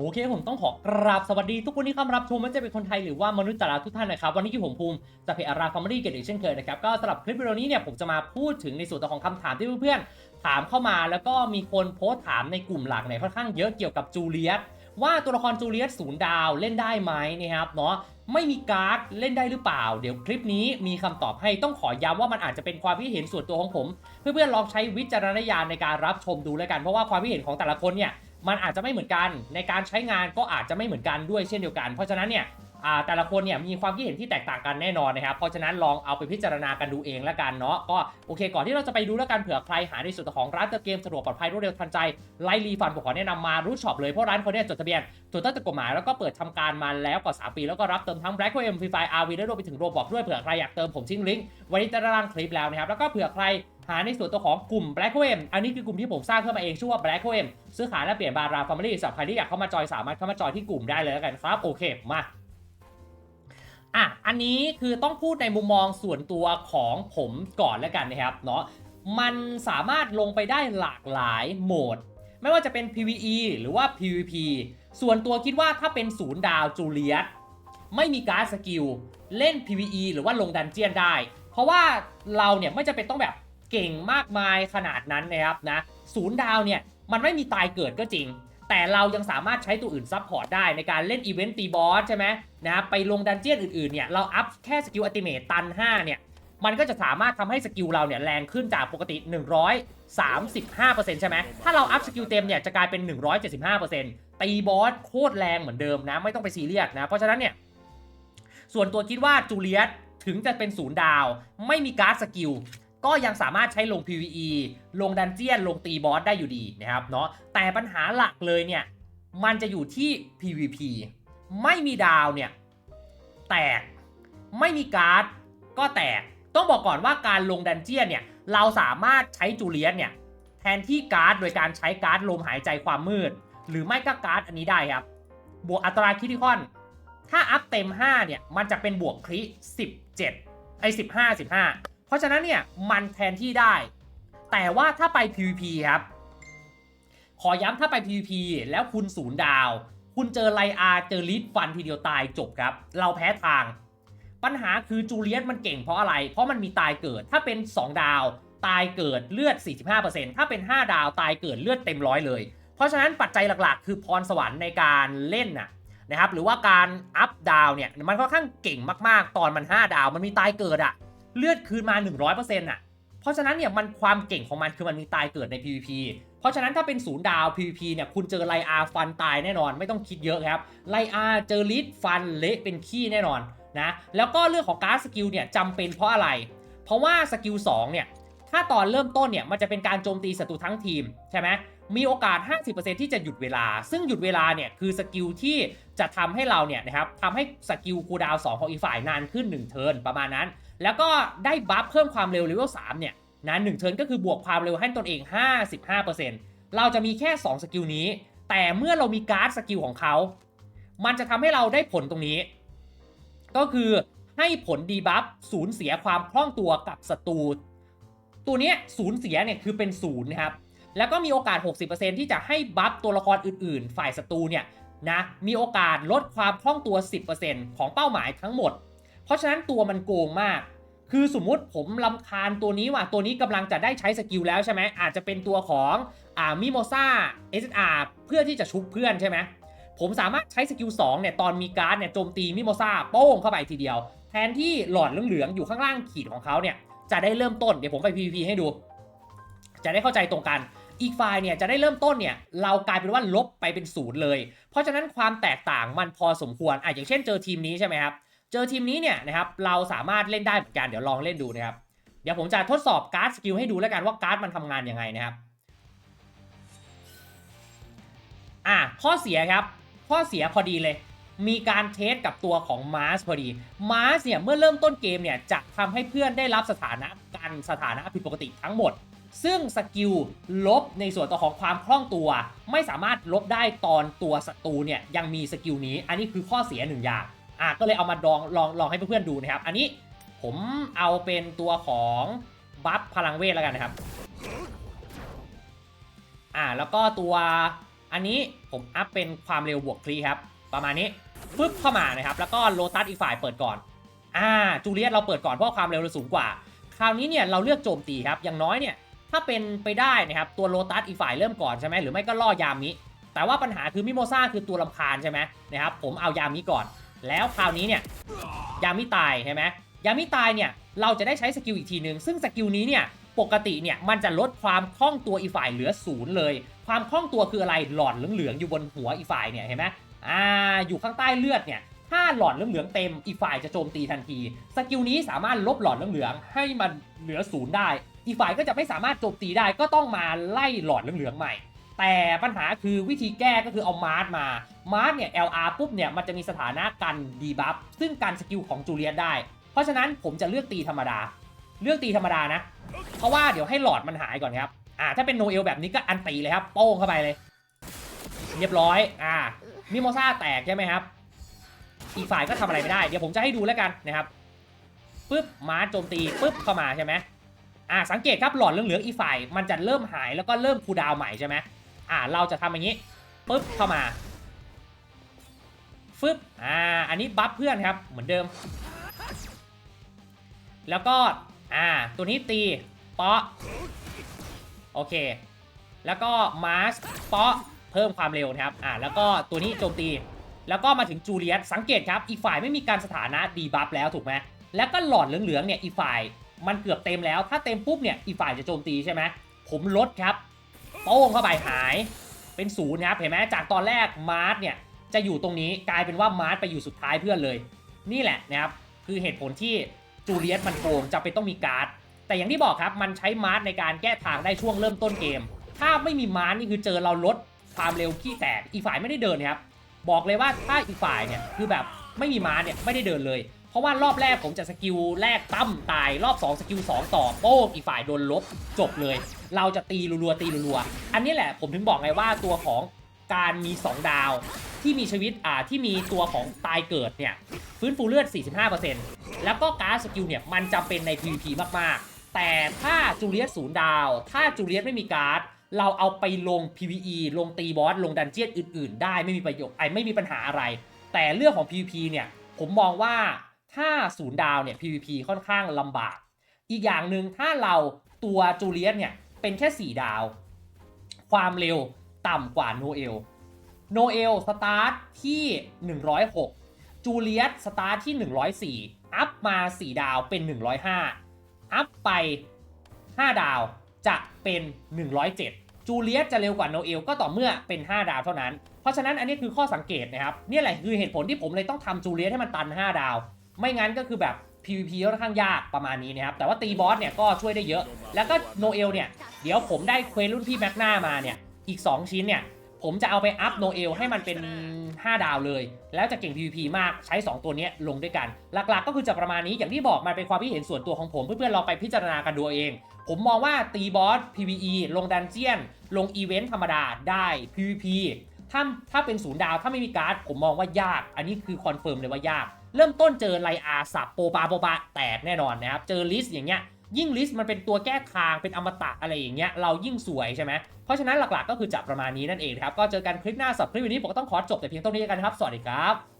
โอเคผมต้องขอกราบสวัสดีทุกคนที่เข้ามารับชมไม่ว่าจะเป็นคนไทยหรือว่ามนุษย์ต่างดาวทุกท่านนะครับ วันนี้ที่ผมภูมิจากเพจอาราฟาร์มรี่เกตอีกเช่นเคยนะครับ ก็สำหรับคลิปวิดีโอนี้เนี่ยผมจะมาพูดถึงในส่วนของคำถามที่เพื่อนๆถามเข้ามา แล้วก็มีคนโพสต์ถามในกลุ่มหลักเนี่ยค่อนข้างเยอะเกี่ยวกับจูเลียสว่าตัวละครจูเลียสศูนย์ดาวเล่นได้ไหมนะครับเนาะไม่มีการ์ดเล่นได้หรือเปล่า เดี๋ยวคลิปนี้มีคำตอบให้ต้องขอย้ำว่ามันอาจจะเป็นความคิดเห็นส่วนตัวของผม เพื่อนๆลองใช้วิจารณญาณในการรับชมดูแล้วกันเพราะว่าความคิดเห็นของแต่ละคนเนี่ย มันอาจจะไม่เหมือนกัน ในการใช้งานก็อาจจะไม่เหมือนกันด้วยเช่นเดียวกัน เพราะฉะนั้นเนี่ยอ่าแต่ละคนเนี่ยมีความคิดเห็นที่แตกต่างกันแน่นอนนะครับ เพราะฉะนั้นลองเอาไปพิจารณากันดูเองล้วกันเนาะ ก็โอเค ก่อนที่เราจะไปดูแล้วกันเผื่อใครหาในส่วนของร้านเติมเกมสะดวกปลอดภัยรวดเร็วทันใจไลรีฟันผมขอแนะนำมารูทช็อปเลยเพราะร้านเขาเนี่ยจดทะเบียนถูกต้องตามกฎหมายแล้วก็เปิดทำการมาแล้วกว่า 3 ปี แล้วก็รับเติมทั้ง Black m Free Fire RV และรวมไปถึงโรบอกด้วยเผื่อใครอยากเติมผมทิ้งลิงก์ไว้ในตารางคลิปแล้วนะครับแล้วก็เผื่อใคร หาในส่วนตัวของกลุ่ม Black o m อันนี้คือกลุ่มที่ผมสร้างขึ้นมาเองชื่อว่า Black o m ซื้อขายและเปลี่ยนบาราฟาร์มลี่สำหรับใครที่อยากเข้ามาจอยสามารถเข้ามาจอยที่กลุ่มได้เลยแล้วกันครับโอเคมาอะอันนี้คือต้องพูดในมุมมองส่วนตัวของผมก่อนแล้วกันนะครับเนาะมันสามารถลงไปได้หลากหลายโหมด ไม่ว่าจะเป็น PVE หรือว่า PVP ส่วนตัวคิดว่าถ้าเป็นศูนย์ดาวจูเลียสไม่มีการ์ดสกิล เล่น PVE หรือว่าลงดันเจียนได้ เพราะว่าเราเนี่ยไม่จะเป็นต้องแบบ เก่งมากมายขนาดนั้นนะครับนะศูนย์ดาวเนี่ยมันไม่มีตายเกิดก็จริง แต่เรายังสามารถใช้ตัวอื่นซับพอร์ตได้ในการเล่นอีเวนต์ตีบอสใช่ไหมนะไปลงดันเจียนอื่นๆเนี่ยเราอัพแค่สกิลอัติเมตตัน5เนี่ยมันก็จะสามารถทำให้สกิลเราเนี่ยแรงขึ้นจากปกติ 135%ใช่ไหม ถ้าเราอัพสกิลเต็มเนี่ยจะกลายเป็น 175%ตีบอสโคตรแรงเหมือนเดิมนะ ไม่ต้องไปซีเรียสนะ เพราะฉะนั้นเนี่ย ส่วนตัวคิดว่าจูเลียสถึงจะเป็นศูนย์ดาว ไม่มีการ์ดสกิล ก็ยังสามารถใช้ลง PVE ลงดันเจียน ลงตีบอสได้อยู่ดีนะครับเนาะ แต่ปัญหาหลักเลยเนี่ย มันจะอยู่ที่ PVP ไม่มีดาวเนี่ย แตก ไม่มีการ์ด ก็แตก ต้องบอกก่อนว่าการลงดันเจียนเนี่ย เราสามารถใช้จูเลียสเนี่ย แทนที่การ์ดโดยการใช้การ์ดลมหายใจความมืด หรือไม่ก็การ์ดอันนี้ได้ครับ บวกอัตราคิทิคอน ถ้าอัพเต็ม 5 เนี่ย มันจะเป็นบวกคริ17ไอ้15 15 เพราะฉะนั้นเนี่ยมันแทนที่ได้ แต่ว่าถ้าไป PVP ครับ ขอย้ำถ้าไป PVP แล้วคุณศูนย์ดาว คุณเจอไลอาเจอลิสฟันทีเดียวตายจบครับ เราแพ้ทาง ปัญหาคือจูเลียสมันเก่งเพราะอะไร เพราะมันมีตายเกิด ถ้าเป็น 2 ดาว ตายเกิดเลือด 45%ถ้าเป็น 5 ดาวตายเกิดเลือดเต็มร้อยเลย เพราะฉะนั้นปัจจัยหลักๆ คือพรสวรรค์ในการเล่นน่ะนะครับหรือว่าการอัพดาวเนี่ยมันค่อนข้างเก่งมากๆ ตอนมัน 5 ดาวมันมีตายเกิดอะ เลือดคืนมา 100%อะเพราะฉะนั้นเนี่ยมันความเก่งของมันคือมันมีตายเกิดใน PVP เพราะฉะนั้นถ้าเป็นศูนย์ดาว PVP เนี่ยคุณเจอไลอาฟันตายแน่นอนไม่ต้องคิดเยอะครับไลอาเจอลิสฟันเละเป็นขี้แน่นอนนะแล้วก็เรื่องของการ์ดสกิลเนี่ยจำเป็นเพราะอะไร เพราะว่าสกิล2เนี่ยถ้าตอนเริ่มต้นเนี่ยมันจะเป็นการโจมตีศัตรูทั้งทีมใช่ไหม มีโอกาส 50%ที่จะหยุดเวลา ซึ่งหยุดเวลาเนี่ยคือสกิลที่จะทำให้เราเนี่ยนะครับทำให้สกิลคูดาวน์2ของอีกฝ่ายนานขึ้น 1 เทิร์นประมาณนั้น แล้วก็ได้บัฟเพิ่มความเร็วเลเวล3เนี่ยนะหนึ่งเทิร์นก็คือบวกความเร็วให้ตนเอง 55%เราจะมีแค่ 2 สกิลนี้ แต่เมื่อเรามีการ์ดสกิลของเขา มันจะทำให้เราได้ผลตรงนี้ ก็คือให้ผลดีบัฟสูญเสียความคล่องตัวกับศัตรูตัวนี้สูญเสียเนี่ยคือเป็นศูนย์นะครับ แล้วก็มีโอกาส 60%ที่จะให้บัฟตัวละครอื่นๆ ฝ่ายศัตรูเนี่ยนะมีโอกาสลดความคล่องตัว 10%ของเป้าหมายทั้งหมด เพราะฉะนั้นตัวมันโกงมาก คือสมมุติผมลำคาญตัวนี้ว่ะตัวนี้กำลังจะได้ใช้สกิลแล้วใช่ไหมอาจจะเป็นตัวของอ่ามิโมซ่า SR เพื่อที่จะชุบเพื่อนใช่ไหมผมสามารถใช้สกิล2เนี่ยตอนมีการ์ดเนี่ยโจมตีมิโมซ่าโป้งเข้าไปทีเดียว แทนที่หลอดเหลืองๆอยู่ข้างล่างขีดของเขาเนี่ยจะได้เริ่มต้นเดี๋ยวผมไป PVP ให้ดู จะได้เข้าใจตรงกัน อีกฝ่ายเนี่ยจะได้เริ่มต้นเนี่ยเรากลายเป็นว่าลบไปเป็นศูนย์เลย เพราะฉะนั้นความแตกต่างมันพอสมควรอะอย่างเช่นเจอทีมนี้ใช่ไหมครับเจอทีมนี้เนี่ยนะครับเราสามารถเล่นได้เหมือนกันเดี๋ยวลองเล่นดูนะครับเดี๋ยวผมจะทดสอบการ์ดสกิลให้ดูแล้วกันว่าการ์ดมันทำงานยังไงนะครับอะข้อเสียครับข้อเสียพอดีเลย มีการเทสกับตัวของมาสพอดีมาสเนี่ยเมื่อเริ่มต้นเกมเนี่ยจะทำให้เพื่อนได้รับสถานะกันสถานะผิดปกติทั้งหมด ซึ่งสกิลลบในส่วนตัวของความคล่องตัว ไม่สามารถลบได้ตอนตัวศัตรูเนี่ยยังมีสกิลนี้ อันนี้คือข้อเสียหนึ่งอย่างอะก็เลยเอามาลองลองลองให้เพื่อนๆดูนะครับ อันนี้ผมเอาเป็นตัวของบัฟพลังเวทแล้วกันนะครับอ่าแล้วก็ตัวอันนี้ผมอัพเป็นความเร็วบวกคลีครับ ประมาณนี้ฟึบเข้ามานะครับ แล้วก็โลตัสอีกฝ่ายเปิดก่อนอ่าจูเลียสเราเปิดก่อนเพราะความเร็วเราสูงกว่า คราวนี้เนี่ยเราเลือกโจมตีครับอย่างน้อยเนี่ย ถ้าเป็นไปได้นะครับตัวโลตัสอีกฝ่ายเริ่มก่อนใช่ไหมหรือไม่ก็ล่อยามิ แต่ว่าปัญหาคือมิโมซ่าคือตัวลำคาญใช่ไหมนะครับผมเอายามิก่อน แล้วคราวนี้เนี่ยยามิตายใช่ไหมยามิตายเนี่ยเราจะได้ใช้สกิลอีกทีหนึ่งซึ่งสกิลนี้เนี่ยปกติเนี่ยมันจะลดความคล่องตัวอีฝ่ายเหลือศูนย์เลย ความคล่องตัวคืออะไรหลอดเหลืองๆอยู่บนหัวอีฝ่ายเนี่ยเห็นไหมอ่าอยู่ข้างใต้เลือดเนี่ยถ้าหลอดเหลืองๆเต็มอีฝ่ายจะโจมตีทันที สกิลนี้สามารถลบหลอดเหลืองๆให้มันเหลือศูนย์ได้ อีกฝ่ายก็จะไม่สามารถโจมตีได้ก็ต้องมาไล่หลอดเหลืองๆใหม่ แต่ปัญหาคือวิธีแก้ก็คือเอามาร์ทมา มาร์ทเนี่ย LR ปุ๊บเนี่ยมันจะมีสถานะกันดีบัฟซึ่งการสกิลของจูเลียสได้ เพราะฉะนั้นผมจะเลือกตีธรรมดา เลือกตีธรรมดานะ เพราะว่าเดี๋ยวให้หลอดมันหายก่อนครับ อ่าถ้าเป็นโนเอลแบบนี้ก็อันตีเลยครับโป้งเข้าไปเลย เรียบร้อย อ่ามิโมซ่าแตกใช่ไหมครับ อีกฝ่ายก็ทำอะไรไม่ได้ เดี๋ยวผมจะให้ดูแล้วกันนะครับปึ๊บมาร์ทโจมตีปึ๊บเข้ามาใช่ไหม อ่าสังเกตครับหลอดเหลืองๆอีฝ่ายมันจะเริ่มหายแล้วก็เริ่มคูดาวใหม่ใช่ไหมอ่าเราจะทำอย่างนี้ปึ๊บเข้ามาฟึบอ่าอันนี้บัฟเพื่อนครับเหมือนเดิม แล้วก็อ่าตัวนี้ตีเปาะโอเค แล้วก็มาสเปาะเพิ่มความเร็วนะครับอ่าแล้วก็ตัวนี้โจมตี แล้วก็มาถึงจูเลียสสังเกตครับอีฝ่ายไม่มีการสถานะดีบัฟแล้วถูกไหมแล้วก็หลอดเหลืองๆเนี่ยอีฝ่าย มันเกือบเต็มแล้ว ถ้าเต็มปุ๊บเนี่ยอีกฝ่ายจะโจมตีใช่ไหมผมลดครับโป้งเข้าไปหายเป็นศูนย์ครับเห็นไหมจากตอนแรกมาร์ทเนี่ยจะอยู่ตรงนี้กลายเป็นว่ามาร์ทไปอยู่สุดท้ายเพื่อนเลย นี่แหละนะครับคือเหตุผลที่จูเลียสมันโกงจะเป็นต้องมีการ์ด แต่อย่างที่บอกครับมันใช้มาร์ทในการแก้ทางได้ช่วงเริ่มต้นเกม ถ้าไม่มีมาร์ทนี่คือเจอเราลดความเร็วขี้แตกอีกฝ่ายไม่ได้เดินนะครับบอกเลยว่าถ้าอีกฝ่ายเนี่ยคือแบบไม่มีมาร์ทเนี่ยไม่ได้เดินเลย เพราะว่ารอบแรกผมจะสกิลแรกตั้มตายรอบ 2 สกิล 2 ต่อโป้งอีกฝ่ายโดนลบจบเลย เราจะตีรัวๆตีรัวๆอันนี้แหละผมถึงบอกไงว่าตัวของการมี 2 ดาวที่มีชีวิตอ่าที่มีตัวของตายเกิดเนี่ยฟื้นฟูเลือด 45%แล้วก็การสกิลเนี่ยมันจำเป็นใน PVP มากๆ แต่ถ้าจูเลียสศูนย์ดาว ถ้าจูเลียสไม่มีการ์ดเราเอาไปลง PVE ลงตีบอส ลงดันเจียนอื่น ๆ ได้ไม่มีประโยชน์ไอไม่มีปัญหาอะไร แต่เรื่องของ PVP เนี่ยผมมองว่า ถ้าศูนย์ดาวเนี่ย PVP ค่อนข้างลำบาก อีกอย่างหนึ่งถ้าเราตัวจูเลียสเนี่ย เป็นแค่ 4 ดาว ความเร็วต่ำกว่าโนเอล โนเอลสตาร์ทที่ 106 จูเลียสสตาร์ทที่ 104 อัพมา 4 ดาวเป็น 105 อัพไป 5 ดาวจะเป็น 107 จูเลียสจะเร็วกว่าโนเอลก็ต่อเมื่อเป็น 5 ดาวเท่านั้น เพราะฉะนั้นอันนี้คือข้อสังเกตนะครับ นี่แหละคือเหตุผลที่ผมเลยต้องทำจูเลียสให้มันตัน 5 ดาว ไม่งั้นก็คือแบบ PVP ค่อนข้างยากประมาณนี้นะครับ แต่ว่าตีบอสเนี่ยก็ช่วยได้เยอะ แล้วก็โนเอลเนี่ย เดี๋ยวผมได้เควสรุ่นพี่แม็กนามาเนี่ย อีก 2 ชิ้นเนี่ย ผมจะเอาไปอัพโนเอลให้มันเป็น 5 ดาวเลย แล้วจะเก่ง PVP มากใช้ 2 ตัวนี้ลงด้วยกัน หลักๆ ก็คือจะประมาณนี้ อย่างที่บอกมันเป็นความคิดเห็นส่วนตัวของผม เพื่อนๆลองไปพิจารณากันดูเอง ผมมองว่าตีบอส PVE ลงดันเจียน ลงอีเวนต์ธรรมดาได้ PVP ถ้าถ้าเป็นศูนย์ดาวถ้าไม่มีการ์ดผมมองว่ายาก อันนี้คือคอนเฟิร์มเลยว่ายาก เริ่มต้นเจอไลอาสับโปปาโปปาแตกแน่นอนนะครับ เจอลิสอย่างเงี้ยยิ่งลิสต์มันเป็นตัวแก้ทางเป็นอมตะอะไรอย่างเงี้ยเรายิ่งสวยใช่ไหมเพราะฉะนั้นหลักๆก็คือจะประมาณนี้นั่นเองครับ ก็เจอกันคลิปหน้าสับคลิปวันนี้ผมก็ต้องขอจบแต่เพียงเท่านี้กันครับ สวัสดีครับ